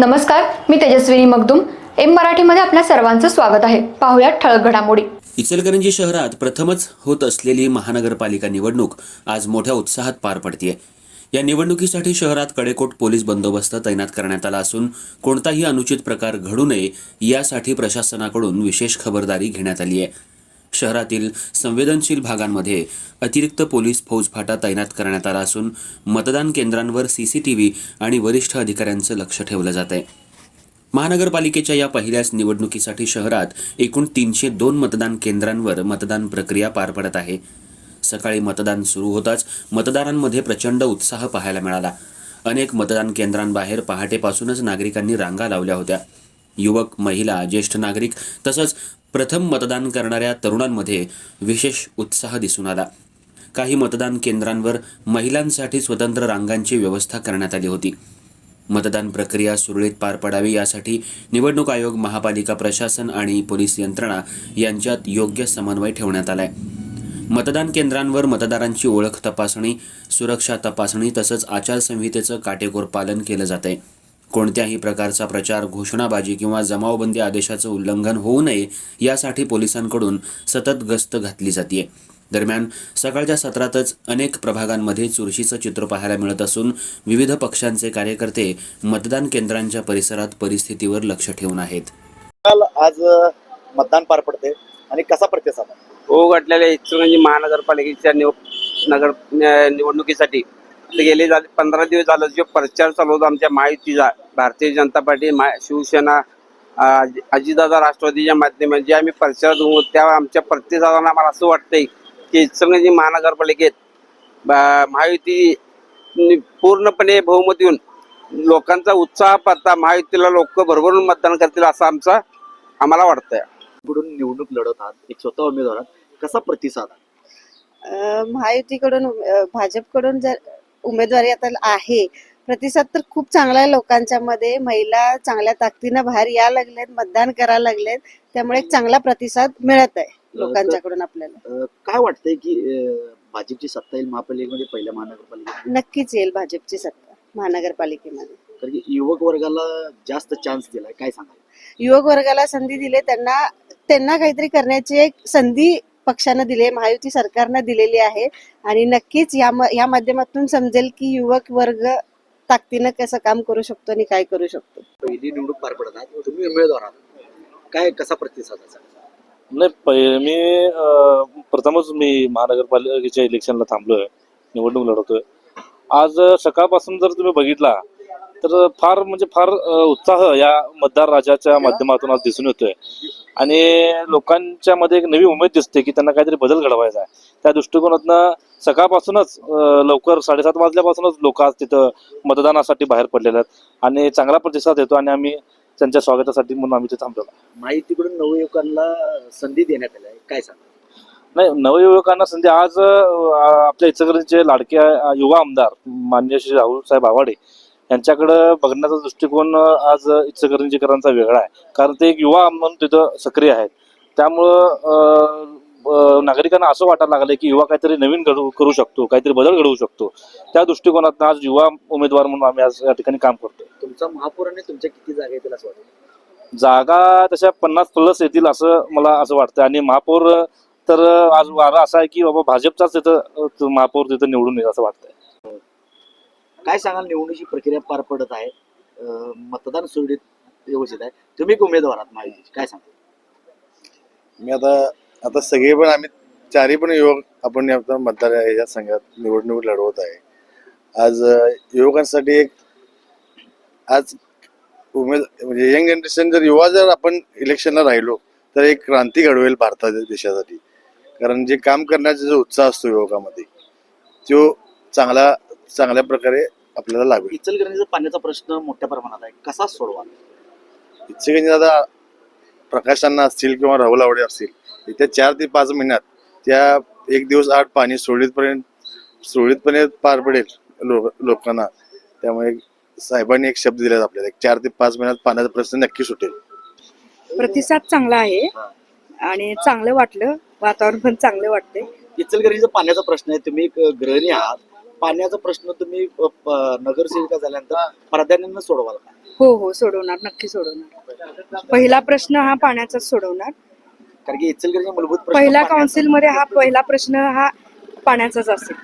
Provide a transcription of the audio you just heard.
नमस्कार मी तेजस्विनी मगदुम. एम मराठीमध्ये आपल्या सर्वांचं स्वागत आहे. पाहुयात ठळक घडामोडी. इचलकरंजी शहरात प्रथमच होत असलेली महानगरपालिका निवडणूक आज मोठ्या उत्साहात पार पडतीये. या निवडणुकीसाठी शहरात कडेकोट पोलीस बंदोबस्त तैनात करण्यात आला असून कोणताही अनुचित प्रकार घडू नये यासाठी प्रशासनाकडून विशेष खबरदारी घेण्यात आली आहे शहरातील संवेदनशील भागांमध्ये अतिरिक्त पोलीस फौजफाटा तैनात करण्यात आला असून मतदान केंद्रांवर सीसीटीव्ही आणि वरिष्ठ अधिकाऱ्यांचं लक्ष ठेवलं जात आहे. महानगरपालिकेच्या या पहिल्याच निवडणुकीसाठी शहरात एकूण तीनशे दोन मतदान केंद्रांवर मतदान प्रक्रिया पार पडत आहे. सकाळी मतदान सुरू होताच मतदारांमध्ये प्रचंड उत्साह पाहायला मिळाला. अनेक मतदान केंद्रांबाहेर पहाटेपासूनच नागरिकांनी रांगा लावल्या होत्या. युवक महिला ज्येष्ठ नागरिक तसंच प्रथम मतदान करणाऱ्या तरुणांमध्ये विशेष उत्साह दिसून आला. काही मतदान केंद्रांवर महिलांसाठी स्वतंत्र रांगांची व्यवस्था करण्यात आली होती. मतदान प्रक्रिया सुरळीत पार पडावी यासाठी निवडणूक आयोग महापालिका प्रशासन आणि पोलीस यंत्रणा यांच्यात योग्य समन्वय ठेवण्यात आलाय. मतदान केंद्रांवर मतदारांची ओळख तपासणी सुरक्षा तपासणी तसंच आचारसंहितेचं काटेकोर पालन केलं जातंय. कोणत्याही प्रकारचा प्रचार घोषणाबाजी किंवा जमावबंदी आदेशाचं उल्लंघन होऊ नये यासाठी पोलिसांकडून सतत गस्त घातली जाते दरम्यान सकाळच्या सत्रातच अनेक प्रभागांमध्ये चुरशीचं चित्र पाहायला मिळत असून विविध पक्षांचे कार्यकर्ते मतदान केंद्रांच्या परिसरात परिस्थितीवर लक्ष ठेवून आहेत. काल आज मतदान पार पडते आणि कसा प्रतिसाद? ओ घडलेल्या इचलकरंजी महानगरपालिकेच्या निव नगर निवडणुकीसाठी. गेले झाले पंधरा दिवस झालं जो प्रचार चालू होता आमच्या महायुतीचा भारतीय जनता पार्टी मा शिवसेना अ, अजितदादा राष्ट्रवादीच्या माध्यमात जे आम्ही प्रचार होऊ त्या आमच्या प्रतिसादानं आम्हाला असं वाटतंय की इचलकरंजी महानगरपालिकेत महायुती नि- पूर्णपणे बहुमत येऊन लोकांचा उत्साह पाहता महायुतीला लोक भरभरून मतदान करतील असं आमचा आम्हाला वाटतंय. कुठून निवडणूक लढत आहात एक स्वतः उमेदवार कसा प्रतिसाद महायुतीकडून भाजपकडून जर उमेदवारी आता आहे. प्रतिसाद तर खूप चांगला आहे लोकांच्या मध्ये. महिला चांगल्या ताकदीनं बाहेर यायला लागलेत मतदान करायला लागलेत. त्यामुळे एक चांगला प्रतिसाद मिळत आहे लोकांच्याकडून आपल्याला. अ, काय वाटतंय की अ, भाजपची सत्ता येईल महापालिकेमध्ये पहिल्या महानगरपालिकेत नक्कीच येईल भाजपची सत्ता महानगरपालिकेमध्ये. कारण की युवक वर्गाला जास्त चान्स दिलाय. काय सांगाल? युवक वर्गाला संधी दिली त्यांना त्यांना काहीतरी करण्याची एक संधी पक्षानं दिली आहे महायुती सरकारनं दिलेली आहे. आणि नक्कीच या म- या माध्यमातून समजेल की युवक वर्ग ताकदीनं कसं काम करू शकतो आणि काय करू शकतो. पहिली निवडणूक पार पडत आहात. तुम्ही उमेदवार आहात. काय कसा प्रतिसाद नाही पहिले मी प्रथमच मी महानगरपालिकेच्या इलेक्शनला थांबलोय. निवडणूक लढवतोय. आज सकाळपासून जर तुम्ही बघितला तर फार म्हणजे फार उत्साह या मतदार राजाच्या माध्यमातून आज दिसून येतोय. आणि लोकांच्या मध्ये एक नवी उमेद दिसते की त्यांना काहीतरी बदल घडवायचा आहे. त्या दृष्टिकोनातनं सकाळपासूनच लवकर साडेसात वाजल्यापासूनच लोक आज तिथं मतदानासाठी बाहेर पडलेले आहेत. आणि चांगला प्रतिसाद येतो आणि आम्ही त्यांच्या स्वागतासाठी म्हणून आम्ही तिथे थांबलो माहितीकडून नवयुवकांना संधी देण्यात आली आहे. काय सांगाल? नाही नवयुवकांना संधी आज आपल्या इचलकरंजीचे लाडके युवा आमदार मान्य श्री राहुल साहेब आवाडे यांच्याकडं बघण्याचा दृष्टिकोन आज इचलकरंजीकरांचा वेगळा आहे. कारण ते एक युवा म्हणून तिथं सक्रिय आहेत. त्यामुळं नागरिकांना असं वाटायला लागलंय की युवा काहीतरी नवीन घडवू करू शकतो काहीतरी बदल घडवू शकतो. त्या दृष्टिकोनात आज युवा उमेदवार म्हणून आम्ही आज या ठिकाणी काम करतोय. तुमचा महापौराने तुमच्या किती जागा येतील असं वाटतं? जागा तशा पन्नास प्लस येतील असं मला असं वाटतं आणि महापौर तर आज वारा असा आहे की बाबा भाजपचाच तिथं महापौर तिथं निवडून येईल असं वाटतंय. काय सांगाल निवडणुकीची प्रक्रिया पार पडत आहे? मतदान सुरळीत व्यवस्थित आहे. तुम्ही उमेदवार आहात माहिती काय सांगा मी आता आता सगळे पण आम्ही चारही पण युवक आपण आता मतदार या संघात निवडणूक लढवत आहे. आज युवकांसाठी एक आज उमेद म्हणजे यंग जनरेशन जर युवा जर आपण इलेक्शनला राहिलो तर एक क्रांती घडवेल भारताच्या देशासाठी. कारण जे काम करण्याचा जो उत्साह असतो युवकामध्ये तो चांगला चांगल्या प्रकारे आपल्याला लागेल. इचलकरंजीचा पाण्याचा प्रश्न मोठ्या प्रमाणात आहे. कसा सोडवा? इच्छुकांनी आता प्रकाश अण्णा असतील किंवा राहुल आवडे असतील येत्या चार ते पाच महिन्यात त्या एक दिवस आठ पाणी सुरळीतपर्यंत सुरळीतपणे पार पडेल लो लोकांना. त्यामुळे साहेबांनी एक शब्द दिला आपल्याला एक चार ते पाच महिन्यात पाण्याचा प्रश्न नक्की सुटेल. प्रतिसाद चांगला आहे आणि चांगलं वाटलं वातावरण पण चांगलं वाटते इचलकरंजीचा पाण्याचा प्रश्न आहे तुम्ही एक गृहिणी आहात. पाण्याचा प्रश्न तुम्ही नगरसेविका झाल्यानंतर प्राधान्यानं सोडवाल का? हो हो सोडवणार नक्की सोडवणार. पहिला प्रश्न हा पाण्याचाच सोडवणार. कारण की इचलकरंजी मूलभूत पहिला काउन्सिलमध्ये हा पहिला प्रश्न हा पाण्याचाच असेल.